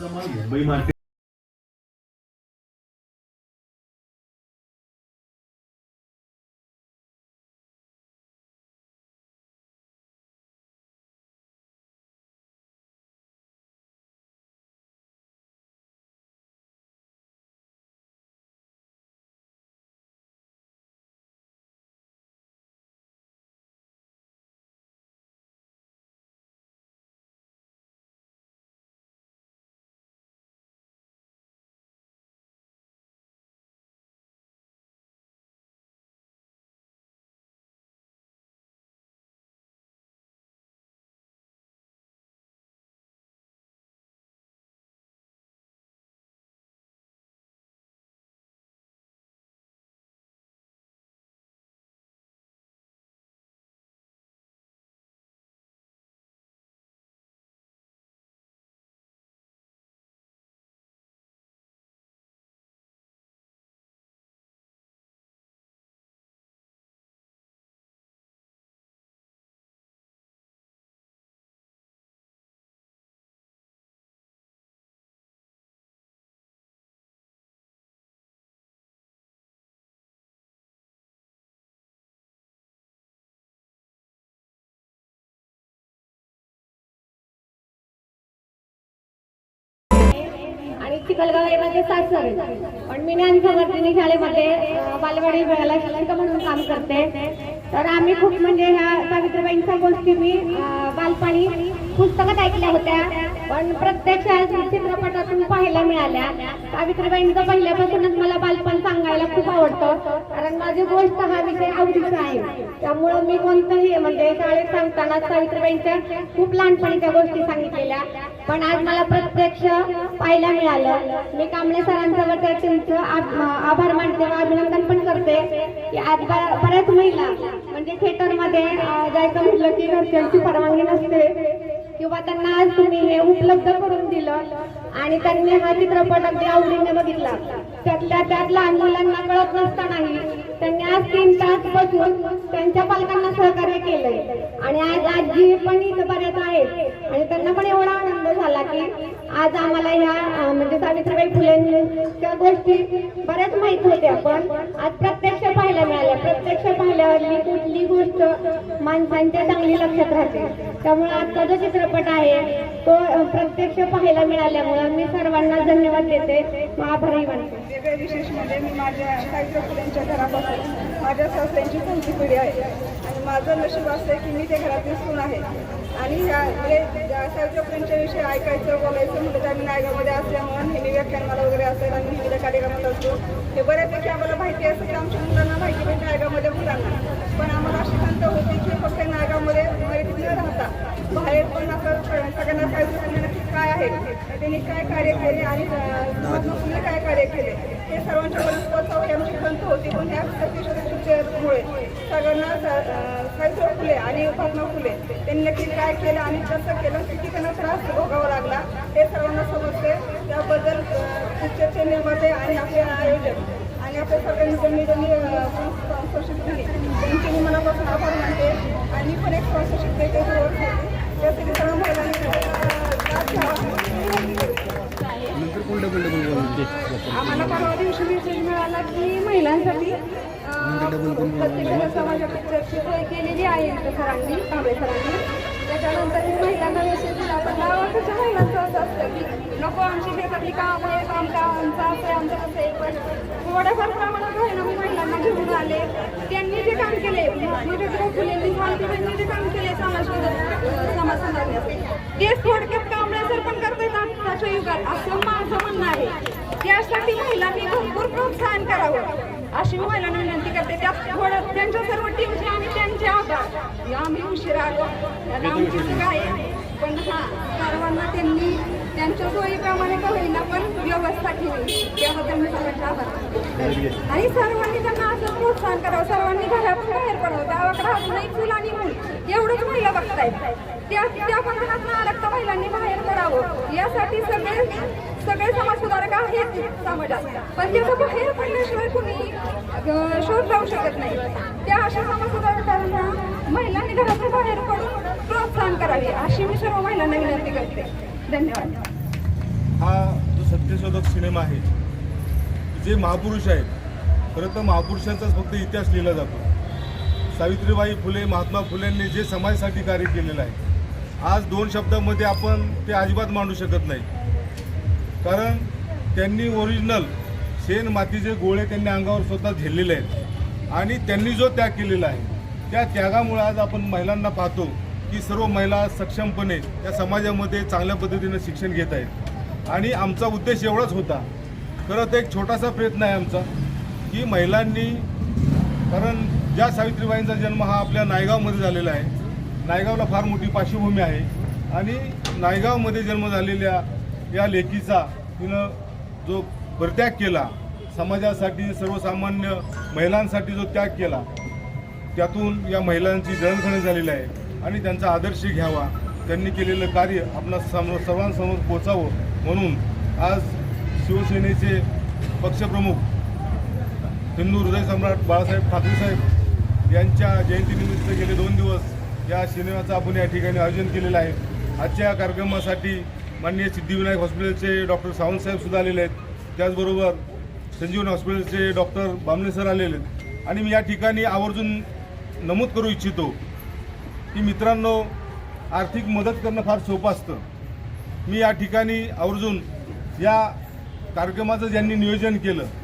怎么也没卖。चिखलगाव हे माझे सासर. पण मी ज्ञान संवर्धिनी शाळेमध्ये बालवाडी वेळेला शिक्षिका म्हणून काम करते. तर आम्ही खूप म्हणजे ह्या सावित्रीबाईंच्या गोष्टी मी बालपणी पुस्तकात ऐकल्या होत्या. पण प्रत्यक्ष चित्रपटातून पाहायला मिळाल्या. सावित्रीबाईंचं पहिल्यापासूनच मला बालपण सांगायला खूप आवडतं. कारण माझी गोष्ट हा विषय आवडीचा आहे. त्यामुळं मी कोणतंही म्हणजे शाळेत सांगताना सावित्रीबाईंच्या खूप लहानपणीच्या गोष्टी सांगितलेल्या. पण आज मला प्रत्यक्ष पाहायला मिळालं. मी कांबळे सरांचं त्या आभार मानते व अभिनंदन पण करते. की आज बऱ्याच महिला म्हणजे थिएटरमध्ये जायचं म्हटलं की घरच्यांची परवानगी नसते. किंवा त्यांना आज तुम्ही हे उपलब्ध करून दिलं आणि त्यांनी हा चित्रपट अगदी आवडीने बघितला. त्यातल्या त्यात लहान मुलांना कळत नसतानाही त्यांनी आज तीन तास बसून त्यांच्या पालकांना सहकार्य केलंय. आणि आज आजी पण इथं बऱ्याच आहेत. आणि त्यांना पण एवढा आनंद झाला की आज आम्हाला ह्या म्हणजे सावित्रीबाई फुलेंच्या गोष्टी बऱ्याच माहीत होत्या. पण आज प्रत्यक्ष पाहायला मिळाल्या. प्रत्यक्ष पाहिल्यावरली कुठली गोष्ट माणसांच्या चांगली लक्षात राहते. त्यामुळे आजचा जो चित्रपट आहे तो प्रत्यक्ष पाहायला मिळाल्यामुळे मी सर्वांना धन्यवाद देते. व आभारही मानते. वेगळे विशेष म्हणजे मी माझ्या साहित्य फुल्यांच्या घरापासून माझ्या सासऱ्यांची कोणती पिढी आहे. आणि माझं नशीब असं आहे की मी त्या घरातील सून आहे. आणि ह्या म्हणजे साहित्य विषयी ऐकायचं बोलायचं म्हणजे आम्ही नायगावमध्ये असल्यामुळे नेहमी व्याख्यानमाला वगैरे असेल आणि नेहमीच्या कार्यक्रमात असतो. हे बऱ्यापैकी आम्हाला माहिती असेल की आमच्या मुलांना माहिती पण नायगावमध्ये मुलांना पण आम्हाला अशी खंत होती की फक्त नायगावमध्ये मर्यादित न राहता बाहेर पण असं सगळ्यांना साहित्य फुले नक्की काय आहे त्यांनी काय कार्य केले आणि अं, महात्मा फुले काय कार्य केले हे सर्वांच्या पर्यंत पोहोचावं ही आमची खंत होती पण ह्या मुळे सगळ्यांना सा- अं, सावित्रीबाई फुले आणि महात्मा फुले त्यांनी नक्की काय केलं आणि कसं केलं किती त्यांना त्रास भोगावा लागला. हे सर्वांना समजते त्याबद्दल पिक्चरचे निर्माते आणि आपले आयोजक आणि आपल्या सगळ्यांनी ज्यांनी ज्यांनी स्पॉन्सरशिप दिली. त्यांचे मी मनापासून आभार मानते आणि पण एक स्पॉन्सरशिप देते त्यासाठी सर्व महिलांनी आम्हाला परवा दिवशी मेसेज मिळाला की महिलांसाठी अं, प्रत्येक समाजा पिक्चरची सोय केलेली आहे इथं सरांनी कांबळे सरांनी. त्याच्यानंतर मी महिलांना मेसेज दिला पण गावाकडच्या महिलांचं असं असतं की नको आमची शेतातली काम आहे काम का आमचं असं आहे आमचं कसं आहे. पण थोड्याफार प्रमाणात होईना मी महिलांना घेऊन आले. त्यांनी जे काम केले ज्योतिबा फुलेंनी सावित्रीबाईंनी जे काम केले समाज समाज सुधारण्यासाठी तेच थोडक्यात कांबळे सर पण करतायत आताच्या युगात. असं माझं म्हणणं आहे. त्यासाठी महिलांनी भरपूर प्रोत्साहन करावं. अशी मी महिलांना विनंती करते. त्यात थोडं त्यांच्या सर्व टीमचे आणि त्यांचे आभार. आम्ही उशिरा आलो. आमची चूक आहे. पण हा सर्वांना त्यांनी त्यांच्या सोयीप्रमाणे का होईना पण व्यवस्था ठेवली. त्याबद्दल मी सर्वांचे आभार. आणि सर्वांनी प्रोत्साहन करावं सर्वांनी घरातून बाहेर पडावं. गावाकडे अजून एक चूल आणि मूल. एवढंच महिला बघतायत. त्या त्या प्रमाणात अडकता महिलांनी बाहेर पडावं. यासाठी सगळे सगळे समाजसुधारक आहेत समाजात. पण त्याचं बाहेर पडल्याशिवाय कुणी शोध लावू शकत नाही. त्या अशा समाजसुधारकांना महिलांनी घरातून बाहेर पडून प्रोत्साहन करावे अशी मी सर्व महिलांना विनंती करते. धन्यवाद. हा जो सत्यशोधक सिनेमा आहे जे महापुरुष आहेत खरं तर महापुरुषांचाच फक्त इतिहास लिहिला जातो. सावित्रीबाई फुले महात्मा फुलेंनी जे समाजासाठी कार्य केलेलं आहे आज दोन शब्दामध्ये आपण ते अजिबात मांडू शकत नाही. कारण त्यांनी ओरिजिनल शेण मातीचे गोळे त्यांनी अंगावर स्वतः झेललेले आहेत. आणि त्यांनी जो त्याग केलेला आहे त्या त्यागामुळे आज आपण महिलांना पाहतो की सर्व महिला सक्षमपणे या समाजामध्ये चांगल्या पद्धतीनं शिक्षण घेत आहेत. आणि आमचा उद्देश एवढाच होता. खरं तर एक छोटासा प्रयत्न आहे आमचा. की महिलांनी कारण ज्या सावित्रीबाईंचा जन्म हा आपल्या नायगावमध्ये झालेला आहे नायगावला फार मोठी पार्श्वभूमी आहे. आणि नायगावमध्ये जन्म झालेल्या या लेकीचा तिनं जो परित्याग केला समाजासाठी सर्वसामान्य महिलांसाठी जो त्याग केला त्यातून या महिलांची जळणघळण झालेली आहे आणि त्यांचा आदर्श घ्यावा. त्यांनी केलेलं कार्य आपणा सम सर्वांसमोर पोचावं म्हणून आज शिवसेनेचे पक्षप्रमुख हिंदू हृदय सम्राट बाळासाहेब ठाकरे साहेब यांच्या जयंतीनिमित्त गेले दोन दिवस या सिनेमाचं आपण या ठिकाणी आयोजन केलेलं आहे. आजच्या या कार्यक्रमासाठी माननीय सिद्धिविनायक हॉस्पिटलचे डॉक्टर सावंतसाहेबसुद्धा आलेले आहेत. त्याचबरोबर संजीवनी हॉस्पिटलचे डॉक्टर बामणे सर आलेले आहेत. आणि मी या ठिकाणी आवर्जून नमूद करू इच्छितो की मित्रांनो आर्थिक मदत करणं फार सोपं असतं. मी या ठिकाणी आवर्जून या कार्यक्रमाचं ज्यांनी नियोजन केलं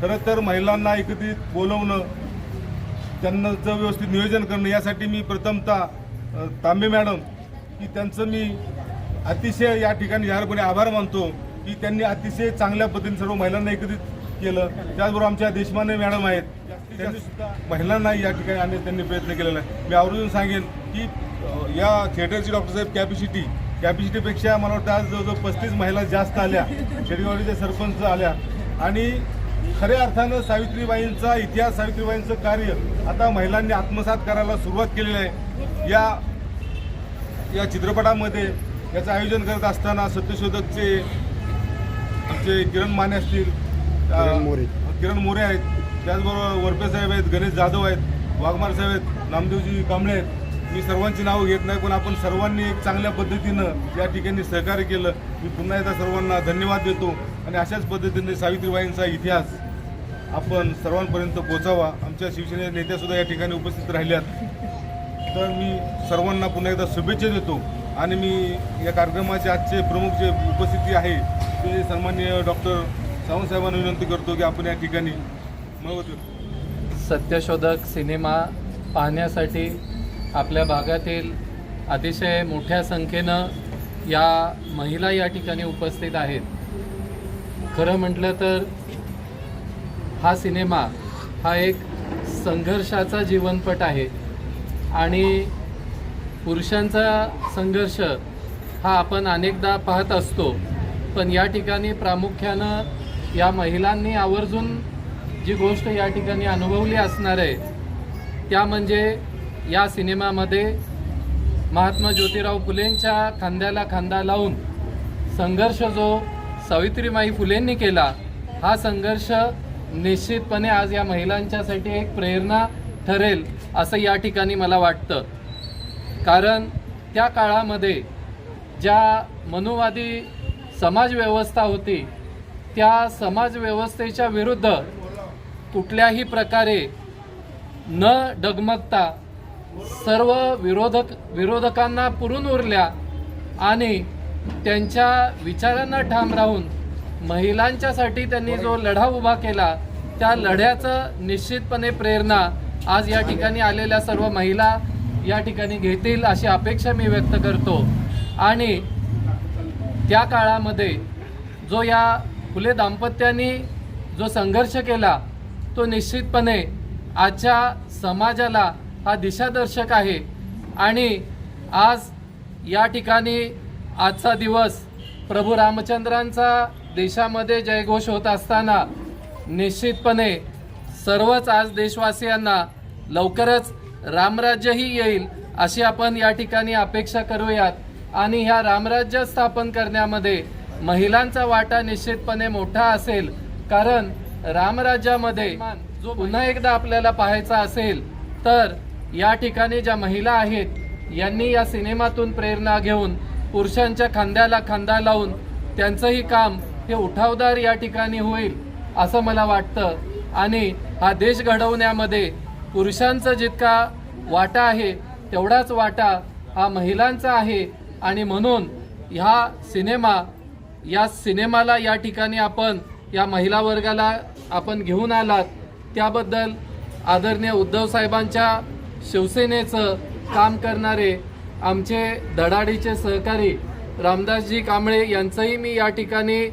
खरं तर महिलांना एकत्रित बोलवणं त्यांचं व्यवस्थित नियोजन करणं यासाठी मी प्रथमतः तांबे मॅडम की त्यांचं मी अतिशय या ठिकाणी जाहीरपणे आभार मानतो की त्यांनी अतिशय चांगल्या पद्धतीने सर्व महिलांना एकत्रित केलं. त्याचबरोबर आमच्या देशमाने मॅडम आहेत त्यांनी सुद्धा महिलांना या ठिकाणी आणण्याचा त्यांनी प्रयत्न केलेला आहे. मी आवर्जून सांगेन की या थिएटरची डॉक्टर साहेब कॅपॅसिटी कॅपॅसिटीपेक्षा मला वाटतं आज जवळजवळ पस्तीस महिला जास्त आल्या शेडगावडीच्या सरपंच आल्या. आणि खऱ्या अर्थानं सावित्रीबाईंचा इतिहास सावित्रीबाईंचं कार्य आता महिलांनी आत्मसात करायला सुरुवात केलेली आहे. या या चित्रपटामध्ये याचं आयोजन करत असताना सत्यशोधकचे आमचे किरण माने असतील अ, किरण मोरे आहेत. त्याचबरोबर वरपे साहेब आहेत गणेश जाधव आहेत वाघमार साहेब आहेत नामदेवजी कांबळे आहेत. मी सर्वांची नावं घेत नाही पण आपण सर्वांनी एक चांगल्या पद्धतीनं या ठिकाणी सहकार्य केलं. मी पुन्हा एकदा सर्वांना धन्यवाद देतो. आणि अशाच पद्धतीने सावित्रीबाईंचा इतिहास आपण सर्वांपर्यंत पोचावा आमच्या शिवसेने नेत्यासुद्धा या ठिकाणी उपस्थित राहिल्यात. तर मी सर्वांना पुन्हा एकदा शुभेच्छा देतो आणि मी या कार्यक्रमाचे आजचे प्रमुख जे उपस्थिती आहे ते सन्माननीय डॉक्टर सावंतसाहेबांना विनंती करतो की आपण या ठिकाणी सत्यशोधक सिनेमा पाहण्यासाठी आपल्या भागातील अतिशय मोठ्या संख्येनं या महिला या ठिकाणी उपस्थित आहेत. खरं म्हटलं तर हा सिनेमा हा एक संघर्षाचा जीवनपट आहे. आणि पुरुषांचा संघर्ष हा आपण अनेकदा पाहत असतो. पण या ठिकाणी प्रामुख्यानं या महिलांनी आवर्जून जी गोष्ट या ठिकाणी अनुभवली असणार आहे त्या म्हणजे या सिनेमामध्ये महात्मा ज्योतिराव फुलेंच्या खांद्याला खांदा लावून संघर्ष जो सावित्रीमाई फुलेंनी केला. हा संघर्ष निश्चितपणे आज या महिलांच्यासाठी एक प्रेरणा ठरेल असं या ठिकाणी मला वाटतं. कारण त्या काळामध्ये ज्या मनुवादी समाजव्यवस्था होती त्या समाजव्यवस्थेच्या विरुद्ध कुठल्याही प्रकारे न डगमगता सर्व विरोधक विरोधकांना पुरून उरल्या आणि त्यांच्या विचारांना ठाम राहून महिलांच्यासाठी त्यांनी जो लढा उभा केला त्या लढ्याचं निश्चितपणे प्रेरणा आज या ठिकाणी आलेल्या सर्व महिला या ठिकाणी घेतील अशी अपेक्षा मी व्यक्त करतो. आणि त्या काळामध्ये जो या फुले दाम्पत्यांनी जो संघर्ष केला तो निश्चितपणे आजच्या समाजाला हा दिशादर्शक आहे. आणि आज या ठिकाणी आजचा दिवस प्रभू रामचंद्रांचा देशामध्ये जयघोष होत असताना निश्चितपणे सर्वच आज देशवासियांना लवकरच रामराज्यही येईल अशी आपण या ठिकाणी अपेक्षा करूयात. आणि ह्या रामराज्य स्थापन करण्यामध्ये महिलांचा वाटा निश्चितपणे मोठा असेल कारण रामराज्यामध्ये जो पुन्हा एकदा आपल्याला पाहायचा असेल तर या ठिकाणी ज्या महिला आहेत यांनी या सिनेमातून प्रेरणा घेऊन पुरुषांच्या खांद्याला खांदा लावून त्यांचंही काम हे उठावदार या ठिकाणी होईल असं मला वाटतं. आणि हा देश घडवण्यामध्ये पुरुषांचा जितका वाटा आहे तेवढाच वाटा हा महिलांचा आहे. आणि म्हणून ह्या सिनेमा या सिनेमाला या ठिकाणी आपण या महिला वर्गाला आपण घेऊन आलात. त्याबद्दल आदरणीय उद्धव साहेबांच्या शिवसेनेचं काम करणारे आमचे धडाडीचे सहकारी रामदासजी कांबळे यांचंही मी या ठिकाणी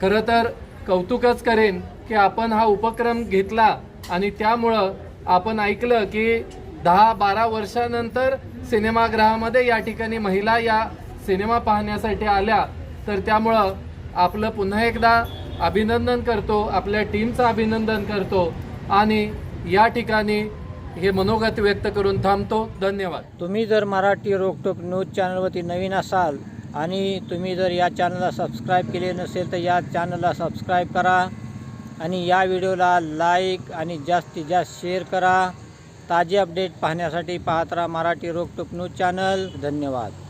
खरं तर कौतुकच करेन की आपण हा उपक्रम घेतला आणि त्यामुळं आपण ऐकलं की दहा बारा वर्षानंतर सिनेमागृहामध्ये या ठिकाणी महिला या सिनेमा पाहण्यासाठी आल्या. तर त्यामुळं आपलं पुन्हा एकदा अभिनंदन करतो आपल्या टीमचं अभिनंदन करतो आणि या ठिकाणी हे मनोगत व्यक्त करून थांबतो. धन्यवाद. तुम्ही जर मराठी रोकटोक न्यूज चॅनलवरती नवीन असाल आणि तुम्ही जर या चॅनलला सबस्क्राईब केले नसेल तर या चॅनलला सबस्क्राईब करा आणि या व्हिडिओला लाईक आणि जास्तीत जास्त शेअर करा. ताजे अपडेट पाहण्यासाठी पाहत राहा मराठी रोकटोक न्यूज चॅनल. धन्यवाद.